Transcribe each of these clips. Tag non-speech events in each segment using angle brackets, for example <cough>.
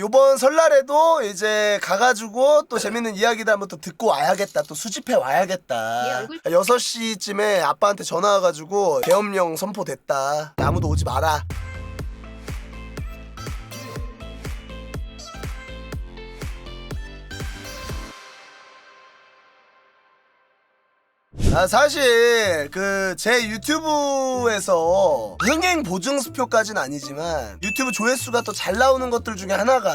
요번 설날에도 이제 가가지고 또 재밌는 이야기도 한번 또 듣고 와야겠다. 또 수집해 얘 와야겠다. 얼굴- 6시쯤에 아빠한테 전화 와가지고 계엄령 선포됐다. 아무도 오지 마라. 아 사실 그 제 유튜브에서 흥행 보증 수표까지는 아니지만 유튜브 조회수가 또 잘 나오는 것들 중에 하나가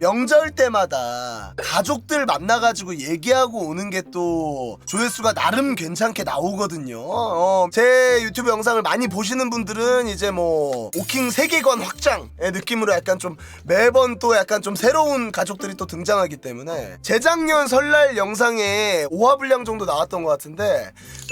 명절 때마다 가족들 만나가지고 얘기하고 오는 게 또 조회수가 나름 괜찮게 나오거든요. 어, 제 유튜브 영상을 많이 보시는 분들은 이제 뭐 오킹 세계관 확장의 느낌으로 약간 좀 매번 또 약간 좀 새로운 가족들이 또 등장하기 때문에 재작년 설날 영상에 5화 분량 정도 나왔던 것 같은데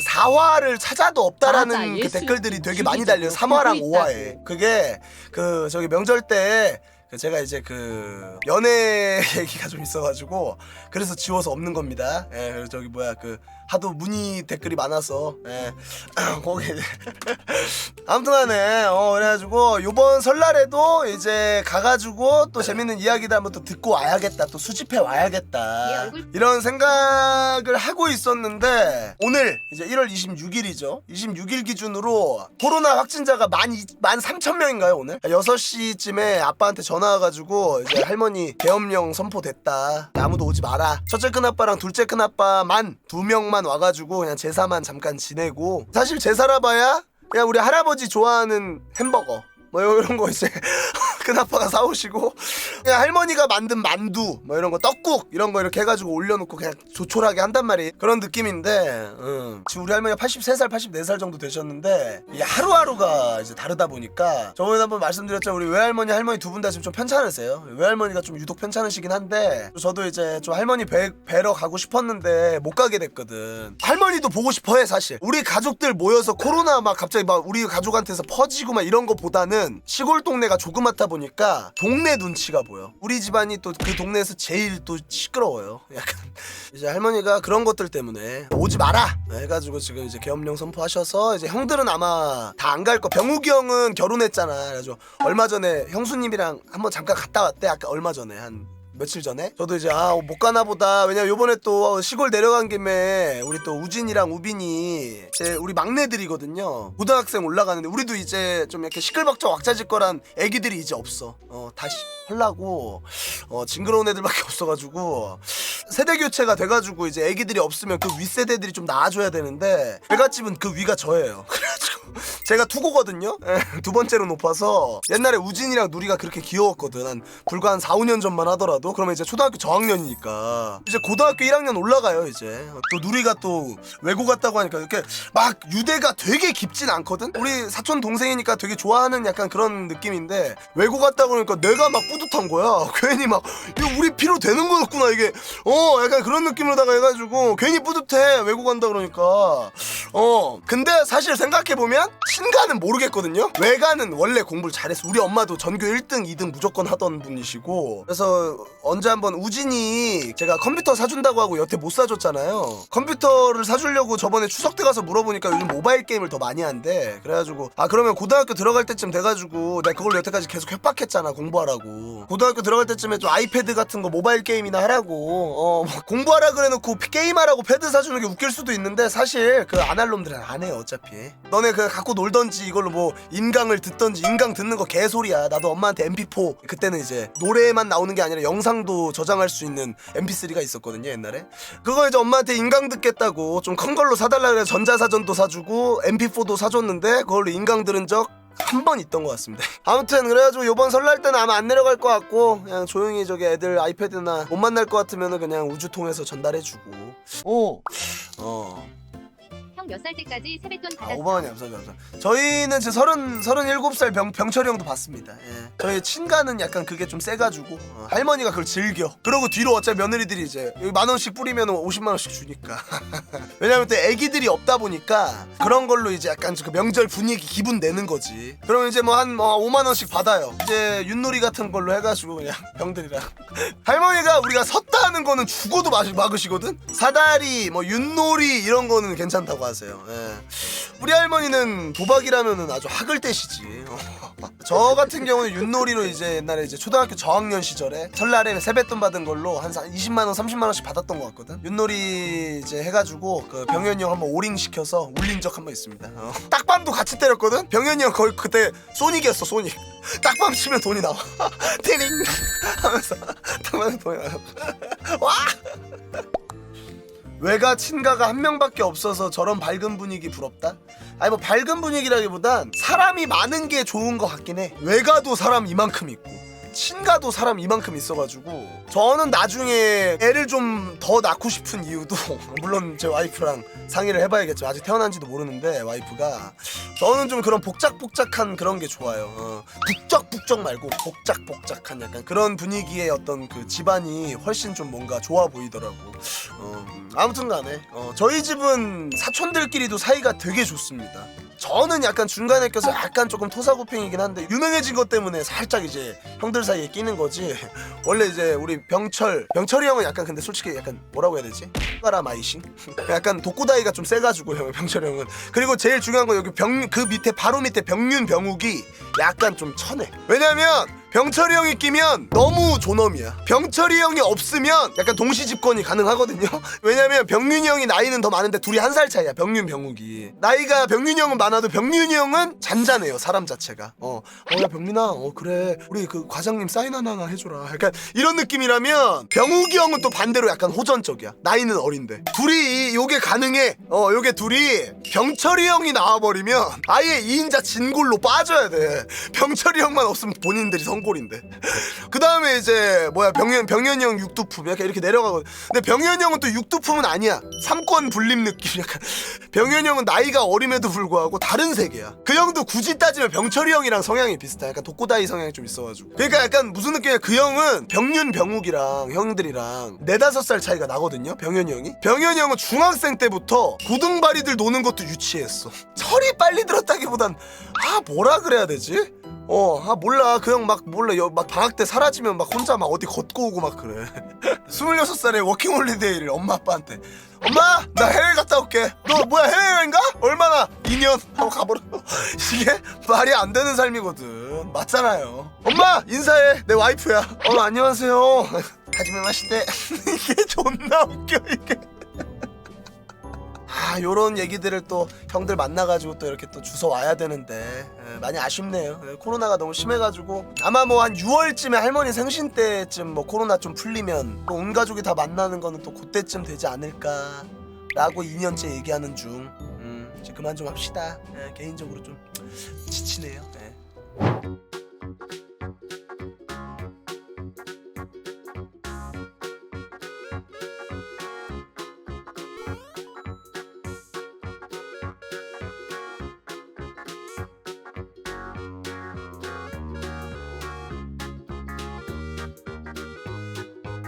4화를 찾아도 없다라는 맞아, 그 예수 댓글들이 되게 많이 달려요. 3화랑 보고 5화에. 그게 그 저기 명절 때그 제가 이제 그 연애 <laughs> 얘기가 좀 있어가지고 그래서 지워서 없는 겁니다. 예, 그래서 저기 뭐야 그 하도 문의 댓글이 많아서 예, <clears throat> 거기 <laughs> 아무튼간에 어 그래가지고 요번 설날에도 이제 가가지고 또 재밌는 이야기도 한번 또 듣고 와야겠다. 또 수집해 얘 와야겠다. 이런 생각을 하고 있었는데 오늘 이제 1월 26일이죠. 26일 기준으로 코로나 확진자가 만, 이- 만 3천 명인가요 오늘? 6시쯤에 아빠한테 전화 와가지고 이제 할머니 계엄령 선포됐다. 아무도 오지 마라. 첫째 큰 아빠랑 둘째 큰 아빠만 두 명만 와가지고 그냥 제사만 잠깐 지내고 사실 제사라 봐야 그냥 우리 할아버지 좋아하는 햄버거 뭐 이런 거 이제 큰아빠가 사오시고 그냥 할머니가 만든 만두 뭐 이런 거 떡국 이런 거 이렇게 해가지고 올려놓고 그냥 조촐하게 한단 말이에요 그런 느낌인데 음. 지금 우리 할머니가 83살 84살 정도 되셨는데 이게 하루하루가 이제 다르다 보니까 저번에 한번 말씀드렸죠 우리 외할머니 할머니 두 분 다 지금 좀 편찮으세요? 외할머니가 좀 유독 편찮으시긴 한데 저도 이제 좀 할머니 뵈, 뵈러 가고 싶었는데 못 가게 됐거든. 할머니도 보고 싶어해 사실. 우리 가족들 모여서 코로나 막 갑자기 막 우리 가족한테서 퍼지고 막 이런 거보다는 시골 동네가 조그맣다 보니까 동네 눈치가 보여. 우리 집안이 또 그 동네에서 제일 또 시끄러워요. <laughs> 약간 이제 할머니가 그런 것들 때문에 오지 마라! 해가지고 지금 이제 계엄령 선포하셔서 이제 형들은 아마 다 안 갈 거. 병욱이 형은 결혼했잖아. 그래가지고 얼마 전에 형수님이랑 한번 잠깐 갔다 왔대. 아까 얼마 전에 한 며칠 전에? 저도 이제 아 못 가나 보다. 왜냐면 요번에 또 시골 내려간 김에 우리 또 우진이랑 우빈이 제 우리 막내들이거든요. 고등학생 올라가는데 우리도 이제 좀 이렇게 시끌벅적 왁자질 거란 애기들이 이제 없어. 어 다시 하려고 어 징그러운 애들밖에 <laughs> 없어가지고 세대 교체가 돼가지고 이제 애기들이 없으면 그 윗세대들이 좀 나아줘야 되는데 외갓집은 그 위가 저예요. <laughs> 그래가지고 <laughs> 제가 투고거든요. 예, 두 번째로 높아서 옛날에 우진이랑 누리가 그렇게 귀여웠거든. 한 불과 한 4, 5년 전만 하더라도. 그러면 이제 초등학교 저학년이니까. 이제 고등학교 1학년 올라가요 이제. 또 누리가 또 외고 갔다고 하니까 이렇게 막 유대가 되게 깊진 않거든? 우리 사촌 동생이니까 되게 좋아하는 약간 그런 느낌인데 외고 갔다고 그러니까 내가 막 뿌듯한 거야. <laughs> 괜히 막 이거 우리 피로 되는 거였구나 이게. 어 약간 그런 느낌으로다가 해가지고 괜히 뿌듯해 외고 간다 그러니까 어 근데 사실 생각해보면 신가는 모르겠거든요. 외가는 원래 공부를 잘했어 우리 엄마도 전교 1등 2등 무조건 하던 분이시고. 그래서 언제 한번 우진이 제가 컴퓨터 사준다고 하고 여태 못 사줬잖아요. 컴퓨터를 사주려고 저번에 추석 때 가서 물어보니까 요즘 모바일 게임을 더 많이 한대 그래가지고 아 그러면 고등학교 들어갈 때쯤 돼가지고 내가 그걸 여태까지 계속 협박했잖아 공부하라고. 고등학교 들어갈 때쯤에 좀 아이패드 같은 거 모바일 게임이나 하라고. 어뭐 공부하라 그래놓고 게임하라고 패드 사주는 게 웃길 수도 있는데 사실 그 아날놈들은 안 해요 어차피. 너네 그 갖고 놀 던지 이걸로 뭐 인강을 듣던지 인강 듣는 거 개소리야 나도 엄마한테 MP4 그때는 이제 노래만 나오는 게 아니라 영상도 저장할 수 있는 MP3가 있었거든요 옛날에 그거 이제 엄마한테 인강 듣겠다고 좀 큰 걸로 사달라 그래 전자사전도 사주고 MP4도 사줬는데 그걸로 인강 들은 적 한번 있던 것 같습니다. <laughs> 아무튼 그래가지고 요번 설날 때는 아마 안 내려갈 것 같고 그냥 조용히 저기 애들 아이패드나 못 만날 것 같으면 은 그냥 우주 통해서 전달해주고. 오. 어. 형 몇 살 때까지 세뱃돈 아, 받았어? 5만 원이 앞서 앞서. 저희는 제 서른 서른 일곱 살 병, 병철이 형도 봤습니다. 예. 저희 친가는 약간 그게 좀 세가지고 어, 할머니가 그걸 즐겨. 그러고 뒤로 어차피 며느리들이 이제 여기 만 원씩 뿌리면 50만 원씩 주니까. <laughs> 왜냐면 또 애기들이 없다 보니까 그런 걸로 이제 약간 그 명절 분위기 기분 내는 거지. 그러면 이제 뭐 한뭐 5만 원씩 받아요. 이제 윷놀이 같은 걸로 해가지고 그냥 <laughs> 형들이랑 할머니가 우리가 섰다 하는 거는 죽어도 막, 막으시거든. 사다리 뭐 윷놀이 이런 거는 괜찮다고 하세요. 예. 우리 할머니는 도박이라면은 아주 학을 떼시지. 어. <laughs> 저 같은 경우는 윷놀이로 이제 옛날에 이제 초등학교 저학년 시절에 설날에 세뱃돈 받은 걸로 한 20만 원, 30만 원씩 받았던 것 같거든. 윷놀이 이제 해가지고 그 병현이 형 한번 오링 시켜서 울린 적 한 번 있습니다. 어. 딱밤도 같이 때렸거든. 병현이 형 거의 그때 소닉이었어 소닉. 딱밤 치면 돈이 나와. <laughs> 티링 하면서 딱밤 돈이 나와. <laughs> 와. 외가 친가가 한 명밖에 없어서 저런 밝은 분위기 부럽다? 아니 뭐 밝은 분위기라기보단 사람이 많은 게 좋은 것 같긴 해 외가도 사람 이만큼 있고 친가도 사람 이만큼 있어가지고 저는 나중에 애를 좀 더 낳고 싶은 이유도 <laughs> 물론 제 와이프랑 상의를 해봐야겠죠. 아직 태어난지도 모르는데 와이프가 저는 좀 그런 복작복작한 그런 게 좋아요. 어, 북적북적 말고 복작복작한 약간 그런 분위기의 어떤 그 집안이 훨씬 좀 뭔가 좋아 보이더라고. 어, 아무튼 간에 어, 저희 집은 사촌들끼리도 사이가 되게 좋습니다. 저는 약간 중간에 껴서 약간 조금 토사구팽이긴 한데 유명해진 것 때문에 살짝 이제 형들 사이에 끼는 거지 <laughs> 원래 이제 우리 병철 병철이 형은 약간 근데 솔직히 약간 뭐라고 해야 되지? 가라 마이싱? <laughs> 약간 독고다이가 좀 세가지고 형 병철이 형은 그리고 제일 중요한 건 여기 병 그 밑에 바로 밑에 병윤 병욱이 약간 좀 천해 왜냐면 병철이 형이 끼면 너무 존엄이야. 병철이 형이 없으면 약간 동시 집권이 가능하거든요. <laughs> 왜냐면 병윤이 형이 나이는 더 많은데 둘이 한 살 차이야. 병윤 병욱이. 나이가 병윤이 형은 많아도 병윤이 형은 잔잔해요. 사람 자체가. 어, 어야 병민아, 어 그래. 우리 그 과장님 사인 하나 해줘라. 약간 이런 느낌이라면 병욱이 형은 또 반대로 약간 호전적이야. 나이는 어린데. 둘이 요게 가능해. 어, 요게 둘이 병철이 형이 나와버리면 아예 2인자 진골로 빠져야 돼. 병철이 형만 없으면 본인들이 성 골인데. <laughs> 그 다음에 이제 뭐야 병현 병현이 형 육두품 약간 이렇게 내려가거든. 근데 병현이 형은 또 육두품은 아니야. 삼권 분립 느낌 약간. <laughs> 병현이 형은 나이가 어림에도 불구하고 다른 세계야. 그 형도 굳이 따지면 병철이 형이랑 성향이 비슷해. 약간 독고다이 성향이 좀 있어가지고. 그러니까 약간 무슨 느낌이야? 그 형은 병윤 병욱이랑 형들이랑 네다섯 살 차이가 나거든요. 병현이 형이. 병현이 형은 중학생 때부터 고등발이들 노는 것도 유치했어. 철이 빨리 들었다기보단 아 뭐라 그래야 되지? 어, 아 몰라. 그 형 막 몰라. 여, 막 방학 때 사라지면 막 혼자 막 어디 걷고 오고 막 그래. <laughs> 26살에 워킹 홀리데이를 엄마 아빠한테 엄마 나 해외 갔다 올게. 너 뭐야 해외여행가? 얼마나? 2년 하고 가버려. <laughs> 이게 말이 안 되는 삶이거든. 맞잖아요. 엄마 인사해. 내 와이프야. 어 안녕하세요. <laughs> 하지메 마시대. 이게 존나 웃겨 이게. 아 요런 얘기들을 또 형들 만나가지고 또 이렇게 또 주워 와야 되는데. 예, 많이 아쉽네요. 예, 코로나가 너무 심해가지고. 아마 뭐 한 6월쯤에 할머니 생신 때쯤 뭐 코로나 좀 풀리면 또 온 가족이 다 만나는 거는 또 그때쯤 되지 않을까 라고 2년째 얘기하는 중. 음, 이제 그만 좀 합시다. 예, 개인적으로 좀 지치네요. 예.